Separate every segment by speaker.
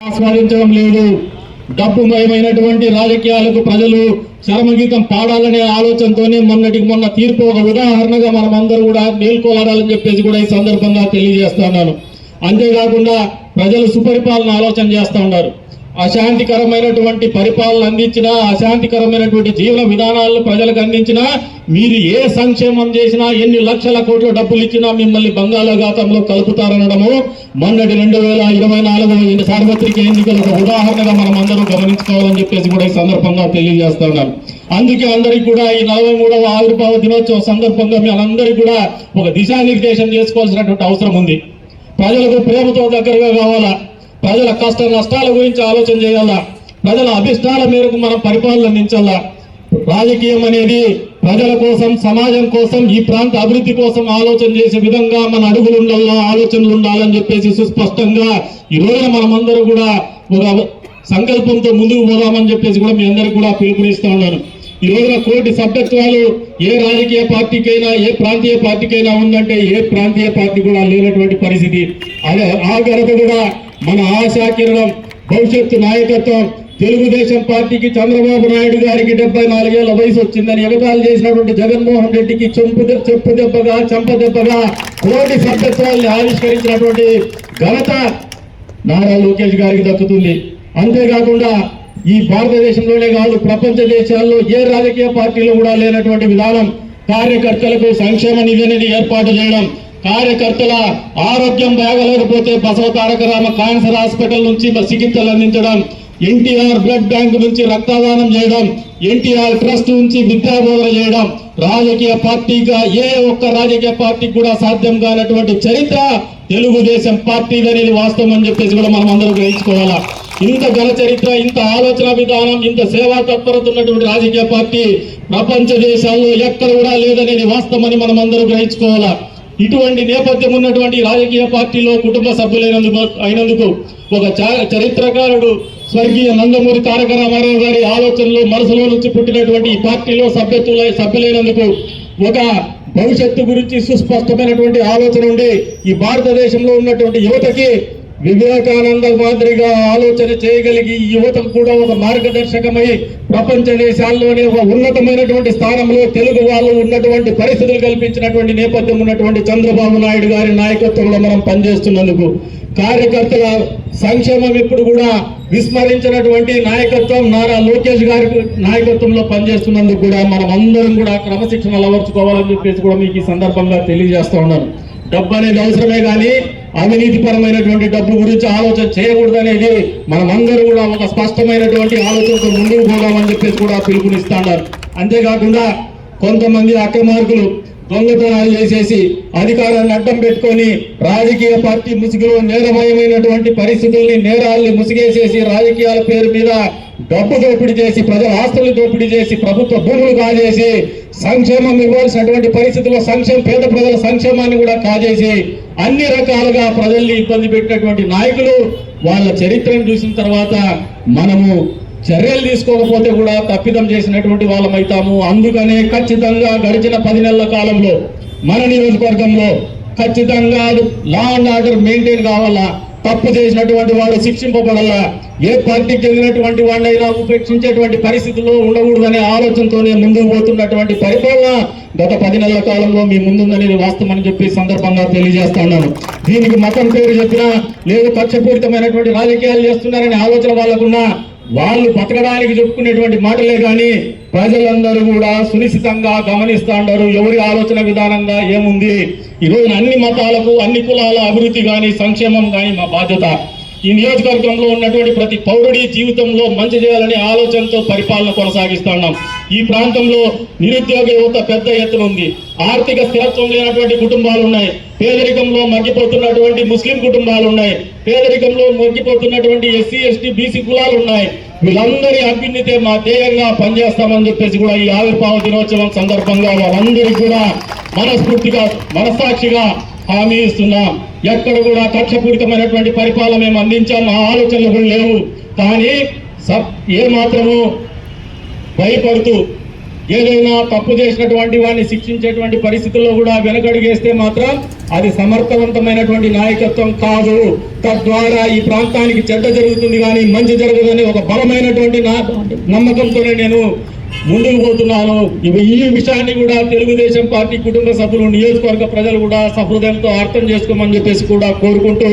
Speaker 1: ఆస్వాదించడం లేదు. డబ్బు భయమైనటువంటి రాజకీయాలకు ప్రజలు చరమగీతం పాడాలనే ఆలోచనతోనే మొన్నటికి మొన్న తీర్పు ఒక ఉదాహరణగా మనం అందరూ కూడా మేల్కోలాడాలని చెప్పేసి కూడా ఈ సందర్భంగా తెలియజేస్తున్నాను అంతేకాకుండా ప్రజలు సుపరిపాలన ఆలోచన చేస్తూ ఉన్నారు. అశాంతికరమైనటువంటి పరిపాలన అందించినా అశాంతికరమైనటువంటి జీవన విధానాలను ప్రజలకు అందించినా మీరు ఏ సంక్షేమం చేసినా ఎన్ని లక్షల కోట్ల డబ్బులు ఇచ్చినా మిమ్మల్ని బంగాళాఘాతంలో కలుపుతారనడము మొన్నటి రెండు వేల ఇరవై నాలుగు సార్వత్రిక ఎన్నికలకు ఉదాహరణగా మనం అందరూ గమనించుకోవాలని చెప్పేసి కూడా ఈ సందర్భంగా తెలియజేస్తా ఉన్నాను. అందుకే అందరికీ కూడా ఈ నలభై మూడవ ఆవిర్భావ దినోత్సవం సందర్భంగా మనందరికీ కూడా ఒక దిశానిర్దేశం చేసుకోవాల్సినటువంటి అవసరం ఉంది. ప్రజలకు ప్రేమతో దగ్గరగా కావాలా? ప్రజల కష్ట నష్టాల గురించి ఆలోచన చేయాలా? ప్రజల అభిష్టాల మేరకు మనం పరిపాలన అందించాలా? రాజకీయం అనేది ప్రజల కోసం సమాజం కోసం ఈ ప్రాంత అభివృద్ధి కోసం ఆలోచన చేసే విధంగా మన అడుగులు ఉండాలా ఆలోచనలు ఉండాలని చెప్పేసి సుస్పష్టంగా ఈ రోజున మనమందరూ కూడా ఒక సంకల్పంతో ముందుకు పోదామని చెప్పేసి కూడా మీ అందరికి కూడా పిలుపునిస్తా ఉన్నాను. ఈ రోజున కోటి సభ్యత్వాలు ఏ రాజకీయ పార్టీకైనా ఏ ప్రాంతీయ పార్టీకైనా ఉందంటే ఏ ప్రాంతీయ పార్టీ కూడా లేనటువంటి పరిస్థితి. అదే ఆ కూడా మన ఆశాకిరణం భవిష్యత్తు నాయకత్వం తెలుగుదేశం పార్టీకి చంద్రబాబు నాయుడు గారికి డెబ్బై నాలుగేళ్ళ వయసు వచ్చిందని ఎగతాలు చేసినటువంటి జగన్మోహన్ రెడ్డికి చెంపు దె- చెప్పు దెబ్బగా చెంప దెబ్బగా కోటి సభ్యత్వాల్ని ఆవిష్కరించినటువంటి ఘనత నారా లోకేష్ గారికి దక్కుతుంది. అంతేకాకుండా ఈ భారతదేశంలోనే కాదు ప్రపంచ దేశాల్లో ఏ రాజకీయ పార్టీలో కూడా లేనటువంటి విధానం కార్యకర్తలకు సంక్షేమ నిధి అనేది ఏర్పాటు చేయడం కార్యకర్తల ఆరోగ్యం బాగలేకపోతే బసవ తారక రామ క్యాన్సర్ హాస్పిటల్ నుంచి చికిత్సలు అందించడం ఎన్టీఆర్ బ్లడ్ బ్యాంక్ నుంచి రక్తదానం చేయడం ఎన్టీఆర్ ట్రస్ట్ నుంచి విద్యాబోధన చేయడం రాజకీయ పార్టీగా ఏ ఒక్క రాజకీయ పార్టీకి కూడా సాధ్యం కానటువంటి చరిత్ర తెలుగుదేశం పార్టీ అనేది వాస్తవం అని చెప్పేసి కూడా మనం అందరూ గ్రహించుకోవాలా? ఇంత ఘన చరిత్ర ఇంత ఆలోచన విధానం ఇంత సేవా తత్పరత ఉన్నటువంటి రాజకీయ పార్టీ ప్రపంచ దేశాల్లో ఎక్కడ కూడా లేదనేది వాస్తవమని మనం అందరూ గ్రహించుకోవాలా? ఇటువంటి నేపథ్యం ఉన్నటువంటి రాజకీయ పార్టీలో కుటుంబ సభ్యులైనందుకు అయినందుకు ఒక చరిత్రకారుడు స్వర్గీయ నందమూరి తారక రామారావు గారి ఆలోచనలు మనసులో నుంచి పుట్టినటువంటి ఈ పార్టీలో సభ్యత్వ సభ్యులైనందుకు ఒక భవిష్యత్తు గురించి సుస్పష్టమైనటువంటి ఆలోచన ఉండి ఈ భారతదేశంలో ఉన్నటువంటి యువతకి వివేకానంద మాదిరిగా ఆలోచన చేయగలిగి యువతకు కూడా ఒక మార్గదర్శకమై ప్రపంచ దేశాల్లోనే ఒక ఉన్నతమైనటువంటి స్థానంలో తెలుగు వాళ్ళు ఉన్నటువంటి పరిస్థితులు కల్పించినటువంటి నేపథ్యం ఉన్నటువంటి చంద్రబాబు నాయుడు గారి నాయకత్వంలో మనం పనిచేస్తున్నందుకు కార్యకర్తల సంక్షేమం ఇప్పుడు కూడా విస్మరించినటువంటి నాయకత్వం నారా లోకేష్ గారి నాయకత్వంలో పనిచేస్తున్నందుకు కూడా మనం అందరం కూడా క్రమశిక్షణ అలవర్చుకోవాలని చెప్పేసి కూడా మీకు ఈ సందర్భంగా తెలియజేస్తా ఉన్నాను. డబ్బు అనేది అవసరమే కానీ అవినీతిపరమైనటువంటి డబ్బు గురించి ఆలోచన చేయకూడదు అనేది మనమందరూ కూడా ఒక స్పష్టమైనటువంటి ఆలోచనతో ముందుకు పోదామని చెప్పేసి కూడా పిలుపునిస్తున్నారు అంతేకాకుండా కొంతమంది అక్రమార్కులు దొంగతనాలు చేసేసి అధికారాన్ని అడ్డం పెట్టుకొని రాజకీయ పార్టీ ముసుగులో నేరమయమైనటువంటి పరిస్థితుల్ని నేరాల్ని ముసిగేసేసి రాజకీయాల పేరు మీద డబ్బు దోపిడీ చేసి ప్రజల ఆస్తులు దోపిడీ చేసి ప్రభుత్వ భూములు కాజేసి సంక్షేమం ఇవ్వాల్సినటువంటి పరిస్థితుల్లో సంక్షేమం పేద ప్రజల సంక్షేమాన్ని కూడా కాజేసి అన్ని రకాలుగా ప్రజల్ని ఇబ్బంది పెట్టినటువంటి నాయకులు వాళ్ళ చరిత్రను చూసిన తర్వాత మనము చర్యలు తీసుకోకపోతే కూడా తప్పిదం చేసినటువంటి వాళ్ళమైతాము అందుకనే ఖచ్చితంగా గడిచిన పది నెలల కాలంలో మన నియోజకవర్గంలో ఖచ్చితంగా లా అండ్ ఆర్డర్ మెయింటైన్ కావాలా? తప్పు చేసినటువంటి వాడు శిక్షింపబడాలా? ఏ పార్టీకి చెందినటువంటి వాళ్ళైనా ఉపేక్షించేటువంటి పరిస్థితుల్లో ఉండకూడదనే ఆలోచనతోనే ముందుకు పోతున్నటువంటి పరిపాలన గత పది నెలల కాలంలో మీ ముందుందనేది వాస్తవమని చెప్పి సందర్భంగా తెలియజేస్తున్నాను దీనికి మతం పేరు చెప్పినా లేదు పక్షపూరితమైనటువంటి రాజకీయాలు చేస్తున్నారనే ఆలోచన వాళ్ళకున్నా వాళ్ళు బతకడానికి చెప్పుకునేటువంటి మాటలే కానీ ప్రజలందరూ కూడా సునిశ్చితంగా గమనిస్తాండారు ఎవరి ఆలోచన విధానంగా ఏముంది? ఈ రోజున అన్ని మతాలకు అన్ని కులాల అభివృద్ధి కానీ సంక్షేమం కానీ మా బాధ్యత. ఈ నియోజకవర్గంలో ఉన్నటువంటి ప్రతి పౌరుడి జీవితంలో మంచి చేయాలనే ఆలోచనతో పరిపాలన కొనసాగిస్తున్నాం ఈ ప్రాంతంలో నిరుద్యోగ యువత పెద్ద ఎత్తున ఉంది. ఆర్థిక స్థిరత్వం లేనటువంటి కుటుంబాలు ఉన్నాయి పేదరికంలో మగ్గిపోతున్నటువంటి ముస్లిం కుటుంబాలు ఉన్నాయి పేదరికంలో మగ్గిపోతున్నటువంటి ఎస్సీ ఎస్టీ బీసీ కులాలు ఉన్నాయి వీళ్ళందరి అభ్యున్నతే మా ధ్యేయంగా పనిచేస్తామని చెప్పేసి కూడా ఈ ఆవిర్భావ దినోత్సవం సందర్భంగా వాళ్ళందరికీ కూడా మనస్ఫూర్తిగా మనసాక్షిగా హామీ ఇస్తున్నాం. ఎక్కడ కూడా కక్షపూరితమైనటువంటి పరిపాలన మేము అందించాం. ఆ ఆలోచనలు కూడా లేవు. కానీ సబ్ ఏ మాత్రము భయపడుతూ ఏదైనా తప్పు చేసినటువంటి వాడిని శిక్షించేటువంటి పరిస్థితుల్లో కూడా వెనకడుగేస్తే మాత్రం అది సమర్థవంతమైనటువంటి నాయకత్వం కాదు. తద్వారా ఈ ప్రాంతానికి చెడ్డ జరుగుతుంది కానీ మంచి జరగదని ఒక బలమైనటువంటి నా నమ్మకంతోనే నేను ముందుకు పోతున్నాను ఇవి ఈ విషయాన్ని కూడా తెలుగుదేశం పార్టీ కుటుంబ సభ్యులు నియోజకవర్గ ప్రజలు కూడా సహృదయంతో అర్థం చేసుకోమని చెప్పేసి కూడా కోరుకుంటూ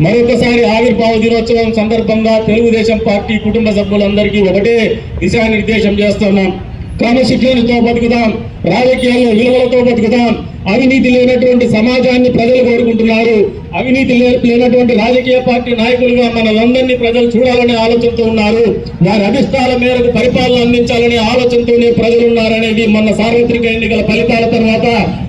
Speaker 1: మరొకసారి ఆవిర్భావ దినోత్సవం సందర్భంగా తెలుగుదేశం పార్టీ కుటుంబ సభ్యులందరికీ ఒకటే దిశానిర్దేశం చేస్తున్నాం. క్రమశిక్షణతో బతుకుదాం. రాజకీయాల్లో విలువలతో బతుకుదాం. అవినీతి లేనటువంటి సమాజాన్ని ప్రజలు కోరుకుంటున్నారు. అవినీతి లేనటువంటి రాజకీయ పార్టీ నాయకులుగా మనలందరినీ ప్రజలు చూడాలనే ఆలోచనతో ఉన్నారు. వారి అభిష్టాల మేరకు పరిపాలన అందించాలనే ఆలోచనతోనే ప్రజలు ఉన్నారనేది మొన్న సార్వత్రిక ఎన్నికల ఫలితాల తర్వాత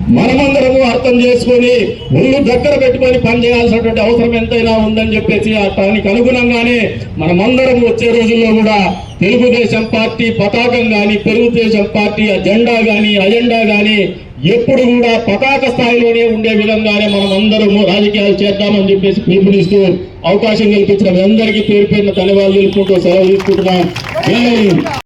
Speaker 1: మనమందరము అర్థం చేసుకొని ఒళ్ళు దగ్గర పెట్టుకొని పనిచేయాల్సినటువంటి అవసరం ఎంతైనా ఉందని చెప్పేసి దానికి అనుగుణంగానే మనమందరం వచ్చే రోజుల్లో కూడా తెలుగుదేశం పార్టీ పతాకం కానీ తెలుగుదేశం పార్టీ జెండా కానీ అజెండా కానీ ఎప్పుడు కూడా పతాక స్థాయిలోనే ఉండే విధంగానే మనం అందరము రాజకీయాలు చేద్దామని చెప్పేసి పిలుపునిస్తూ అవకాశం కల్పించిన అందరికీ పేరు పేరున ధన్యవాదాలు తెలుపుకుంటూ సెలవు తీసుకుంటున్నాం.